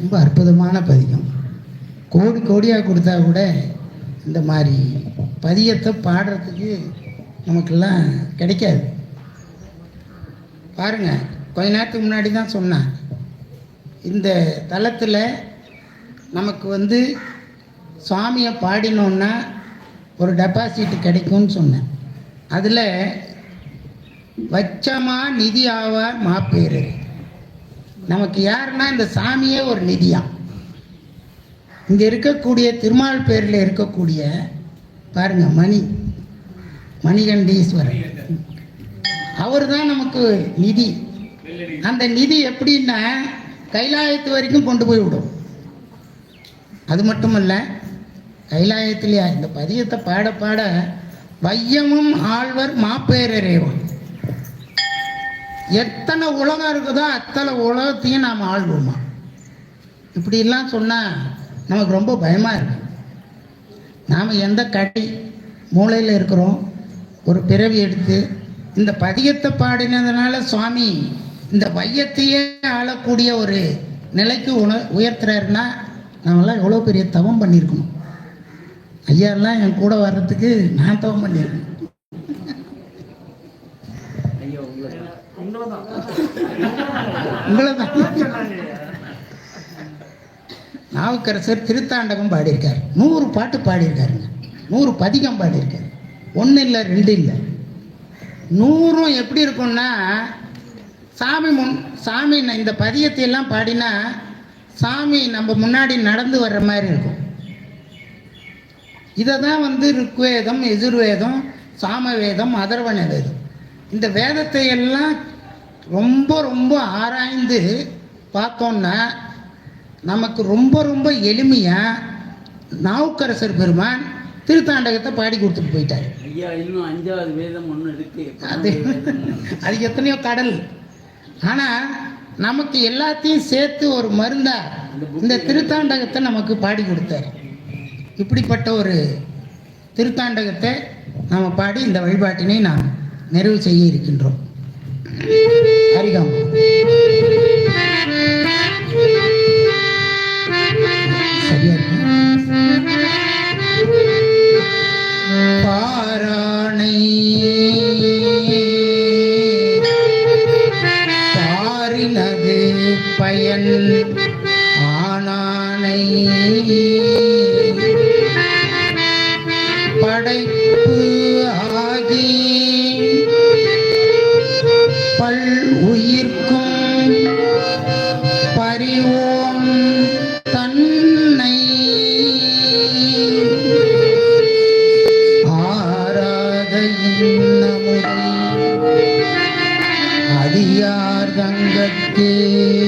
ரொம்ப அற்புதமான பதிகம். கோடி கோடியாக கொடுத்தா கூட இந்த மாதிரி பதியத்தை பாடுறதுக்கு நமக்கெல்லாம் கிடைக்காது. பாருங்க கொஞ்ச நேரத்துக்கு முன்னாடி தான் சொன்னேன் இந்த தளத்தில் நமக்கு வந்து சுவாமியை பாடினோன்னா ஒரு டெபாசிட் கிடைக்கும்னு சொன்னேன். அதில் வச்சமா நிதி ஆவார் மாப்பேரு. நமக்கு யாருன்னா இந்த சாமியே ஒரு நிதியாம் இங்கே இருக்கக்கூடிய திருமால் பேரில் இருக்கக்கூடிய பாருங்க மணி. மணிகண்டீஸ்வரர். அவர் தான் நமக்கு நிதி. அந்த நிதி எப்படின்னா கைலாயத்து வரைக்கும் கொண்டு போய் விடும். அது மட்டுமல்ல கைலாயத்திலேயா இந்த பதியத்தை பாட பாட வையமும் ஆழ்வர் மாப்பேரரேவன் எத்தனை உலகம் இருக்குதோ அத்தனை உலகத்தையும் நாம் ஆள்வோமா? இப்படிலாம் சொன்னால் நமக்கு ரொம்ப பயமாக இருக்கு. நாம் எந்த கட்டி மூளையில் இருக்கிறோம்? ஒரு பிறவி எடுத்து இந்த பதியத்தை பாடினதுனால சுவாமி இந்த வையத்தையே ஆளக்கூடிய ஒரு நிலைக்கு உண உயர்த்துறாருன்னா நாமெல்லாம் எவ்வளோ பெரிய தவம் பண்ணியிருக்கணும். ஐயாலாம் என் கூட வர்றதுக்கு நான் தவம் பண்ணியிருக்கேன் உங்களை தான் நாவுக்கரசர் திருத்தாண்டகம் பாடியிருக்கார். நூறு பாட்டு பாடியிருக்காருங்க. நூறு பதிகம் பாடியிருக்காரு. ஒன்று இல்லை ரெண்டு இல்லை. நூறும் எப்படி இருக்கும்னா சாமி முன் சாமி இந்த பதியத்தை எல்லாம் பாடினா சாமி நம்ம முன்னாடி நடந்து வர்ற மாதிரி இருக்கும். இதை தான் வந்து ருக்வேதம் எதிர்வேதம் சாமவேதம் அதர்வண வேதம் இந்த வேதத்தை எல்லாம் ரொம்ப ரொம்ப ஆராய்ந்து பார்த்தோன்னா நமக்கு ரொம்ப ரொம்ப எளிமையாக நாவுக்கரசர் பெருமான் திருத்தாண்டகத்தை பாடி கொடுத்துட்டு போயிட்டார். ஐயா இன்னும் அஞ்சாவது வேதம் ஒன்று இருக்கு. அது அது எத்தனையோ கடல் ஆனால் நமக்கு எல்லாத்தையும் சேர்த்து ஒரு மருந்தா இந்த திருத்தாண்டகத்தை நமக்கு பாடி கொடுத்தார். இப்படிப்பட்ட ஒரு திருத்தாண்டகத்தை நாம் பாடி இந்த வழிபாட்டினை நாம் நிறைவு செய்ய இருக்கின்றோம். ஹரிகாம். சரியா பாராணை பாரினது பயன் ஆனானை Thank you.